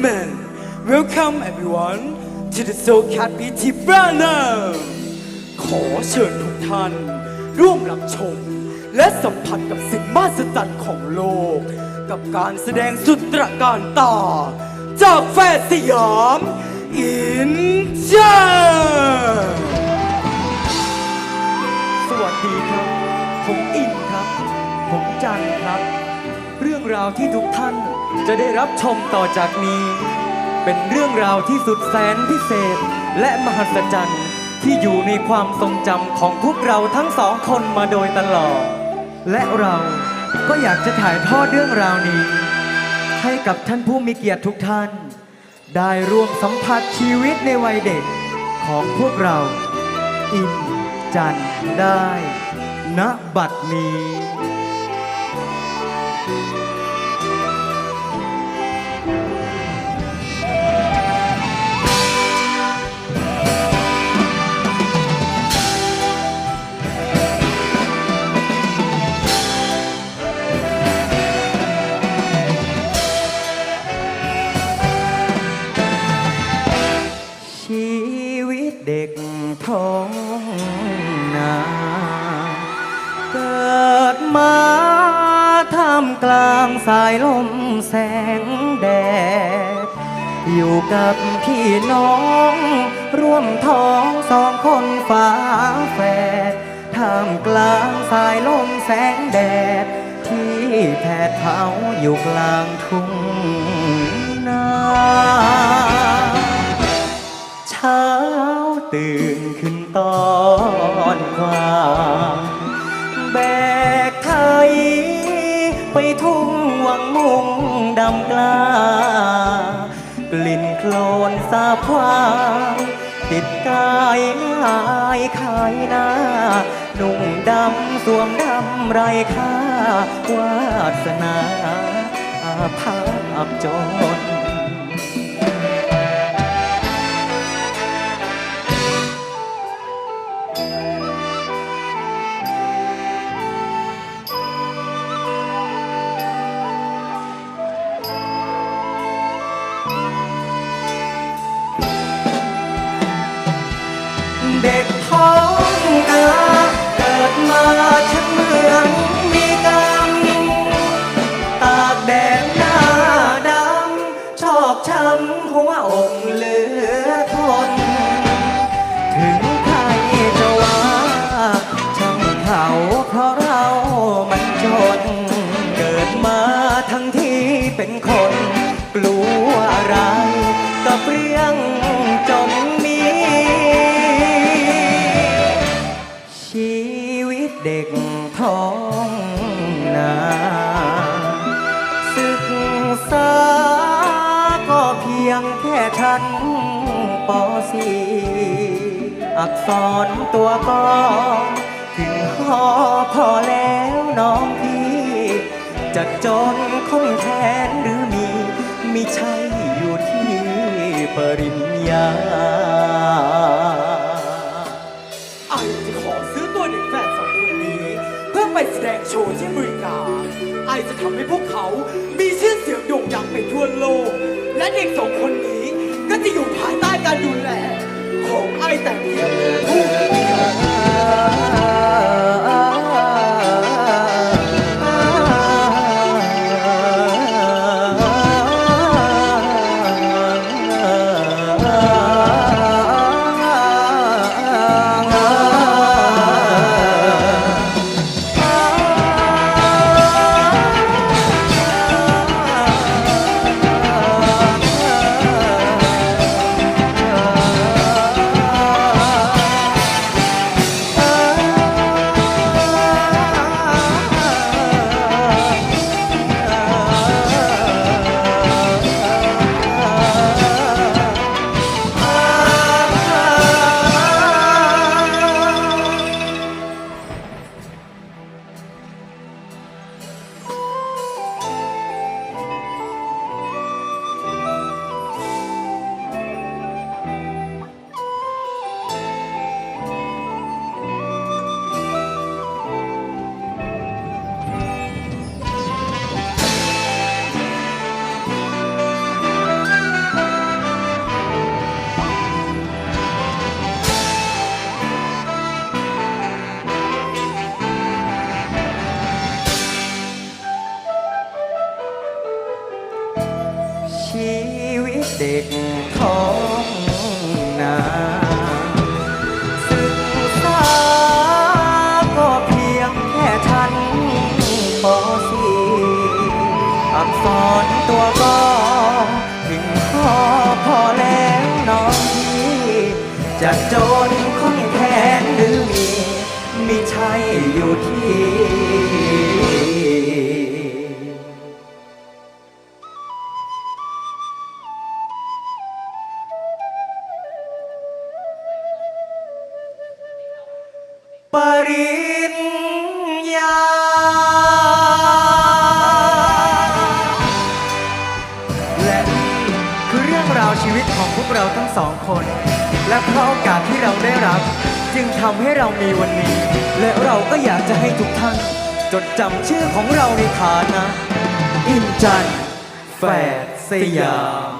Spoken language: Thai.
gentlemen, welcome everyone to the Soul Cat Beauty Banner ขอเชิญทุกท่าน ร่วมรับชม และสัมผัสกับสิ่งมหัศจรรย์ของโลก กับการแสดงสุดตระการตา จากแฟนสยามอินเจสวัสดีครับ ผมอินครับ ผมจันครับ เรื่องราวที่ทุกท่าน จะได้รับชมต่อจากนี้ เป็นเรื่องราวที่สุดแสนพิเศษ และมหัศจรรย์ที่อยู่ในความทรงจำของพวกเราทั้งสองคนมาโดยตลอด และเราก็อยากจะถ่ายทอดเรื่องราวนี้ ให้กับท่านผู้มีเกียรติทุกท่าน ได้ร่วมสัมผัสชีวิตในวัยเด็กของพวกเรา อินจันได้ณบัดนี้ ท้องนาเกิดมาท่ามกลางสายลมแสงแดด อยู่กับพี่น้อง ร่วมท้องสองคนฝาแฝดท่ามกลางสายลมแสงแดด ที่แผดเผาอยู่กลางทุ่ง งมุงดำกล้ากลิ่นโคลนสาบวายติดกายง่ายขายหน้า นุ่งดำสวมดำไรค่าวาสนาอาภาพจน เษาก็เพียงแค่ชั้นปสีอักษรตัวก็ถึงหอพอแล้วน้องพี่จะจนคงแทนหรือมีมิใช่อยู่ที่ปริญญาไอจะขอซื้อตัวเด็กแฝดสองคนนี้ เพื่อไปแสดงโชว์ที่อเมริกา ไอจะทำให้พวกเขามีชื่อเสียง ดังไปทั่วโลก และเด็กสองคนนี้ก็จะอยู่ภายใต้การดูแล ของไอแต่เพียงผู้ ด็กท้องนาศึกษาก็เพียงแค่ชั้นปสี่อักษรตัวก็ถึงพ่อพอแล้วน้องพี่จะจนข้องแขนหรือมี มีใช่อยู่ที่ ปริญญา และนี่คือเรื่องราวชีวิตของพวกเราทั้งสองคน และเพราะโอกาสที่เราได้รับ จึงทำให้เรามีวันนี้ และเราก็อยากจะให้ทุกท่าน จดจำชื่อของเราในฐานะ อินจันแฝดสยาม